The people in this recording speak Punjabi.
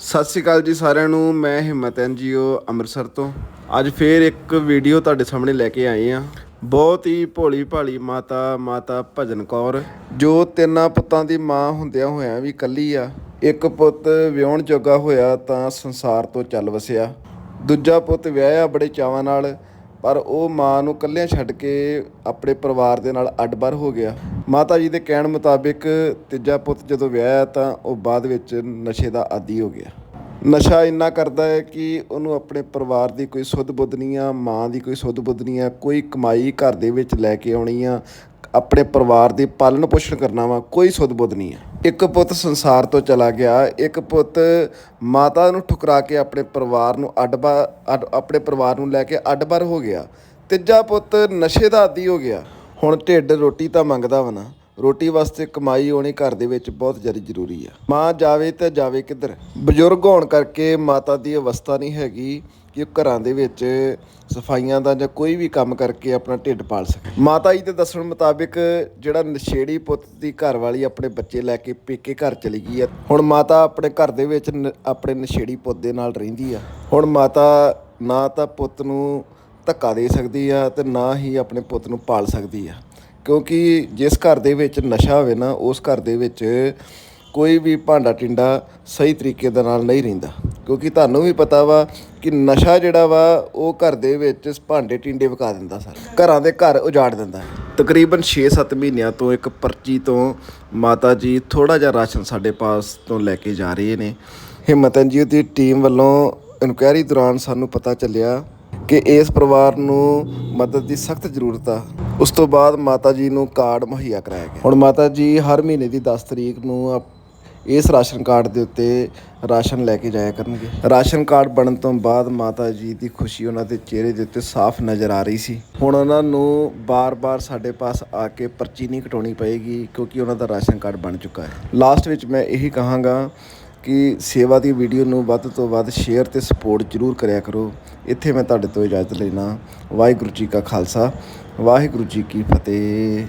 ਸਤਿ ਸ਼੍ਰੀ ਅਕਾਲ ਜੀ ਸਾਰਿਆਂ ਨੂੰ, ਮੈਂ ਹਿੰਮਤ ਐਨਜੀਓ ਅੰਮ੍ਰਿਤਸਰ ਤੋਂ। ਅੱਜ ਫੇਰ ਇੱਕ ਵੀਡੀਓ ਤੁਹਾਡੇ ਸਾਹਮਣੇ ਲੈ ਕੇ ਆਏ ਆ ਬਹੁਤ ਹੀ ਭੋਲੀ ਭਾਲੀ ਮਾਤਾ ਮਾਤਾ ਭਜਨ ਕੌਰ, ਜੋ ਤਿੰਨਾਂ ਪੁੱਤਾਂ ਦੀ ਮਾਂ ਹੁੰਦਿਆਂ ਹੋਇਆਂ ਵੀ ਇਕੱਲੀ ਆ। ਇੱਕ ਪੁੱਤ ਵਿਆਹਣ ਜੋਗਾ ਹੋਇਆ ਤਾਂ ਸੰਸਾਰ ਤੋਂ ਚੱਲ ਵਸਿਆ। ਦੂਜਾ ਪੁੱਤ ਵਿਆਹਿਆ ਬੜੇ ਚਾਵਾਂ ਨਾਲ। ਪਰ ਉਹ ਮਾਂ ਨੂੰ ਇਕੱਲਿਆਂ ਛੱਡ ਕੇ ਆਪਣੇ ਪਰਿਵਾਰ ਦੇ ਨਾਲ ਅੱਡ-ਬਰ ਹੋ ਗਿਆ। ਮਾਤਾ ਜੀ ਦੇ ਕਹਿਣ ਮੁਤਾਬਿਕ ਤੀਜਾ ਪੁੱਤ ਜਦੋਂ ਵਿਆਹਿਆ ਤਾਂ ਉਹ ਬਾਅਦ ਵਿੱਚ ਨਸ਼ੇ ਦਾ ਆਦੀ ਹੋ ਗਿਆ। ਨਸ਼ਾ ਇੰਨਾ ਕਰਦਾ ਹੈ ਕਿ ਉਹਨੂੰ ਆਪਣੇ ਪਰਿਵਾਰ ਦੀ ਕੋਈ ਸੁੱਧ ਬੁੱਧ ਨਹੀਂ ਆ, ਮਾਂ ਦੀ ਕੋਈ ਸੁੱਧ ਬੁੱਧ ਨਹੀਂ ਆ, ਕੋਈ ਕਮਾਈ ਘਰ ਦੇ ਵਿੱਚ ਲੈ ਕੇ ਆਉਣੀ ਆ ਆਪਣੇ ਪਰਿਵਾਰ ਦੀ ਪਾਲਣ ਪੋਸ਼ਣ ਕਰਨਾ ਵਾ, ਕੋਈ ਸੁੱਧ ਬੁੱਧ ਨਹੀਂ ਹੈ ਇੱਕ ਪੁੱਤ ਸੰਸਾਰ ਤੋਂ ਚਲਾ ਗਿਆ, ਇੱਕ ਪੁੱਤ ਮਾਤਾ ਨੂੰ ਠੁਕਰਾ ਕੇ ਆਪਣੇ ਪਰਿਵਾਰ ਨੂੰ ਅੱਡਬਾ, ਅੱਡ, ਆਪਣੇ ਪਰਿਵਾਰ ਨੂੰ ਲੈ ਕੇ ਅੱਡਬਰ ਹੋ ਗਿਆ। ਤੀਜਾ ਪੁੱਤ ਨਸ਼ੇ ਦਾ ਆਦੀ ਹੋ ਗਿਆ। ਹੁਣ ਢਿੱਡ ਰੋਟੀ ਤਾਂ ਮੰਗਦਾ ਵਾ ਨਾ, ਰੋਟੀ ਵਾਸਤੇ ਕਮਾਈ ਹੋਣੀ ਘਰ ਦੇ ਵਿੱਚ ਬਹੁਤ ਜ਼ਿਆਦਾ ਜ਼ਰੂਰੀ ਆ। ਮਾਂ ਜਾਵੇ ਤਾਂ ਜਾਵੇ ਕਿੱਧਰ? ਬਜ਼ੁਰਗ ਹੋਣ ਕਰਕੇ ਮਾਤਾ ਦੀ ਅਵਸਥਾ ਨਹੀਂ ਹੈਗੀ। ਕਿ ਉਹ ਘਰਾਂ ਦੇ ਵਿੱਚ ਸਫਾਈਆਂ ਦਾ ਜਾਂ ਕੋਈ ਵੀ ਕੰਮ ਕਰਕੇ ਆਪਣਾ ਢਿੱਡ ਪਾਲ ਸਕੇ। ਮਾਤਾ ਜੀ ਦੇ ਦੱਸਣ ਮੁਤਾਬਿਕ ਜਿਹੜਾ ਨਸ਼ੇੜੀ ਪੁੱਤ ਦੀ ਘਰ ਵਾਲੀ ਆਪਣੇ ਬੱਚੇ ਲੈ ਕੇ ਪੇਕੇ ਘਰ ਚਲੀ ਗਈ ਆ ਹੁਣ ਮਾਤਾ ਆਪਣੇ ਘਰ ਦੇ ਵਿੱਚ ਨ- ਆਪਣੇ ਨਸ਼ੇੜੀ ਪੁੱਤ ਦੇ ਨਾਲ ਰਹਿੰਦੀ ਆ। ਹੁਣ ਮਾਤਾ ਨਾ ਤਾਂ ਪੁੱਤ ਨੂੰ ਧੱਕਾ ਦੇ ਸਕਦੀ ਆ ਤੇ ਨਾ ਹੀ ਆਪਣੇ ਪੁੱਤ ਨੂੰ ਪਾਲ ਸਕਦੀ ਆ। ਕਿਉਂਕਿ ਜਿਸ ਘਰ ਦੇ ਵਿੱਚ ਨਸ਼ਾ ਹੋਵੇ ਨਾ, ਉਸ ਘਰ ਦੇ ਵਿੱਚ ਕੋਈ ਵੀ ਭਾਂਡਾ ਟਿੰਡਾ ਸਹੀ ਤਰੀਕੇ ਦੇ ਨਾਲ ਨਹੀਂ ਰਹਿੰਦਾ। ਕਿਉਂਕਿ ਤੁਹਾਨੂੰ ਵੀ ਪਤਾ ਵਾ ਕਿ ਨਸ਼ਾ ਜਿਹੜਾ ਵਾ, ਉਹ ਘਰ ਦੇ ਵਿੱਚ ਭਾਂਡੇ ਟਿੰਡੇ ਵਿਕਾ ਦਿੰਦਾ ਸਰ। ਘਰਾਂ ਦੇ ਘਰ ਉਜਾੜ ਦਿੰਦਾ ਤਕਰੀਬਨ 6-7 ਮਹੀਨਿਆਂ ਤੋਂ ਇੱਕ ਪਰਚੀ ਤੋਂ ਮਾਤਾ ਜੀ ਥੋੜਾ ਜਿਹਾ ਰਾਸ਼ਨ ਸਾਡੇ ਪਾਸ ਤੋਂ ਲੈ ਕੇ ਜਾ ਰਹੇ ਨੇ। ਹਿੰਮਤਨ ਜੀ ਦੀ ਟੀਮ ਵੱਲੋਂ ਇਨਕੁਆਇਰੀ ਦੌਰਾਨ ਸਾਨੂੰ ਪਤਾ ਚੱਲਿਆ ਕਿ ਇਸ ਪਰਿਵਾਰ ਨੂੰ ਮਦਦ ਦੀ ਸਖਤ ਜ਼ਰੂਰਤ ਆ। ਉਸ ਤੋਂ ਬਾਅਦ ਮਾਤਾ ਜੀ ਨੂੰ ਕਾਰਡ ਮੁਹੱਈਆ ਕਰਾਇਆ ਗਿਆ। ਹੁਣ ਮਾਤਾ ਜੀ ਹਰ ਮਹੀਨੇ ਦੀ 10 ਤਰੀਕ ਨੂੰ ਆਪ- ਇਸ ਰਾਸ਼ਨ ਕਾਰਡ ਦੇ ਉੱਤੇ ਰਾਸ਼ਨ ਲੈ ਕੇ ਜਾਇਆ ਕਰਨਗੇ। ਰਾਸ਼ਨ ਕਾਰਡ ਬਣਨ ਤੋਂ ਬਾਅਦ ਮਾਤਾ ਜੀ ਦੀ ਖੁਸ਼ੀ ਉਹਨਾਂ ਦੇ ਚਿਹਰੇ ਦੇ ਉੱਤੇ ਸਾਫ਼ ਨਜ਼ਰ ਆ ਰਹੀ ਸੀ। ਹੁਣ ਉਹਨਾਂ ਨੂੰ ਬਾਰ-ਬਾਰ ਸਾਡੇ ਪਾਸ ਆ ਕੇ ਪਰਚੀ ਨਹੀਂ ਕਟਾਉਣੀ ਪਏਗੀ ਕਿਉਂਕਿ ਉਹਨਾਂ ਦਾ ਰਾਸ਼ਨ ਕਾਰਡ ਬਣ ਚੁੱਕਾ ਹੈ। ਲਾਸਟ ਵਿੱਚ ਮੈਂ ਇਹੀ ਕਹਾਂਗਾ ਕਿ ਸੇਵਾ ਦੀ ਵੀਡੀਓ ਨੂੰ ਵੱਧ ਤੋਂ ਵੱਧ ਸ਼ੇਅਰ ਤੇ ਸਪੋਰਟ ਜ਼ਰੂਰ ਕਰਿਆ ਕਰੋ। ਇੱਥੇ ਮੈਂ ਤੁਹਾਡੇ ਤੋਂ ਇਜਾਜ਼ਤ ਲੈਣਾ ਵਾਹਿਗੁਰੂ ਜੀ ਕਾ ਖਾਲਸਾ, ਵਾਹਿਗੁਰੂ ਜੀ ਕੀ ਫਤਿਹ।